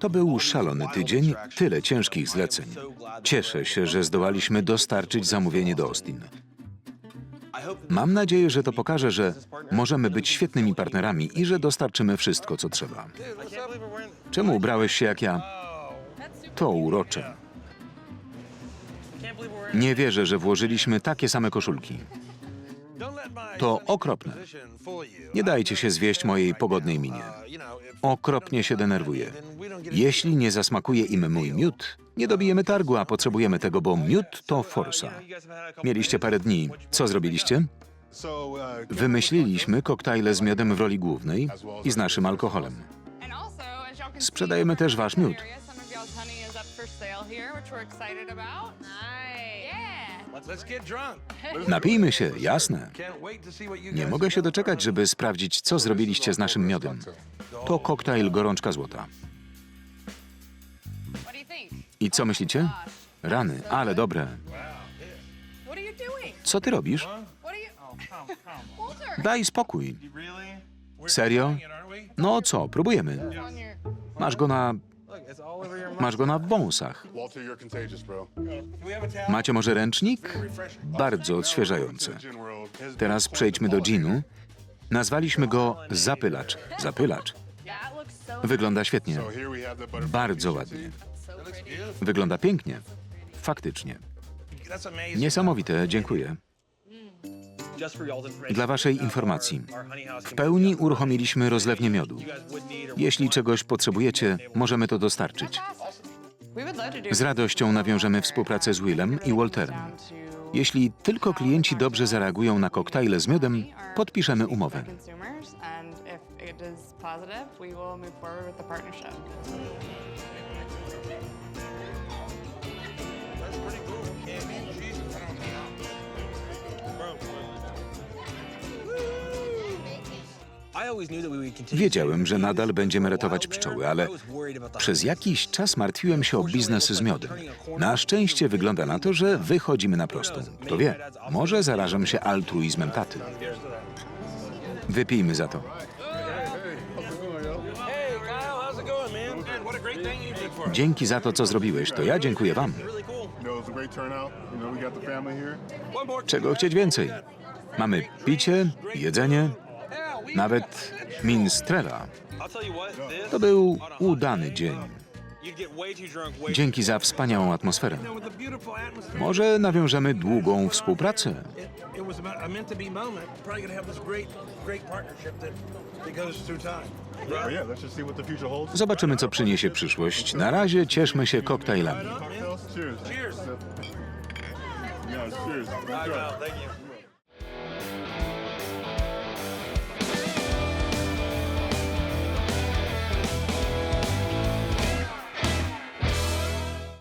To był szalony tydzień, tyle ciężkich zleceń. Cieszę się, że zdołaliśmy dostarczyć zamówienie do Austin. Mam nadzieję, że to pokaże, że możemy być świetnymi partnerami i że dostarczymy wszystko, co trzeba. Czemu ubrałeś się jak ja? To urocze. Nie wierzę, że włożyliśmy takie same koszulki. To okropne. Nie dajcie się zwieść mojej pogodnej minie. Okropnie się denerwuję. Jeśli nie zasmakuje im mój miód, nie dobijemy targu, a potrzebujemy tego, bo miód to forsa. Mieliście parę dni. Co zrobiliście? Wymyśliliśmy koktajle z miodem w roli głównej i z naszym alkoholem. Sprzedajemy też wasz miód. Napijmy się, jasne. Nie mogę się doczekać, żeby sprawdzić, co zrobiliście z naszym miodem. To koktajl gorączka złota. I co myślicie? Rany, ale dobre. Co ty robisz? Daj spokój. Serio? No co, próbujemy. Masz go na... Masz go na wąsach. Macie może ręcznik? Bardzo odświeżające. Teraz przejdźmy do ginu. Nazwaliśmy go zapylacz. Zapylacz. Wygląda świetnie. Bardzo ładnie. Wygląda pięknie. Faktycznie. Niesamowite, dziękuję. Dla waszej informacji, w pełni uruchomiliśmy rozlewnię miodu. Jeśli czegoś potrzebujecie, możemy to dostarczyć. Z radością nawiążemy współpracę z Willem i Walterem. Jeśli tylko klienci dobrze zareagują na koktajle z miodem, podpiszemy umowę. Wiedziałem, że nadal będziemy ratować pszczoły, ale przez jakiś czas martwiłem się o biznes z miodem. Na szczęście wygląda na to, że wychodzimy na prostą. Kto wie, może zarażę się altruizmem taty. Wypijmy za to. Dzięki za to, co zrobiłeś. To ja dziękuję wam. Czego chcieć więcej? Mamy picie, jedzenie, nawet minstrela. To był udany dzień. Dzięki za wspaniałą atmosferę. Może nawiążemy długą współpracę. Zobaczymy, co przyniesie przyszłość. Na razie cieszmy się koktajlami. Cheers. Cheers. Cheers.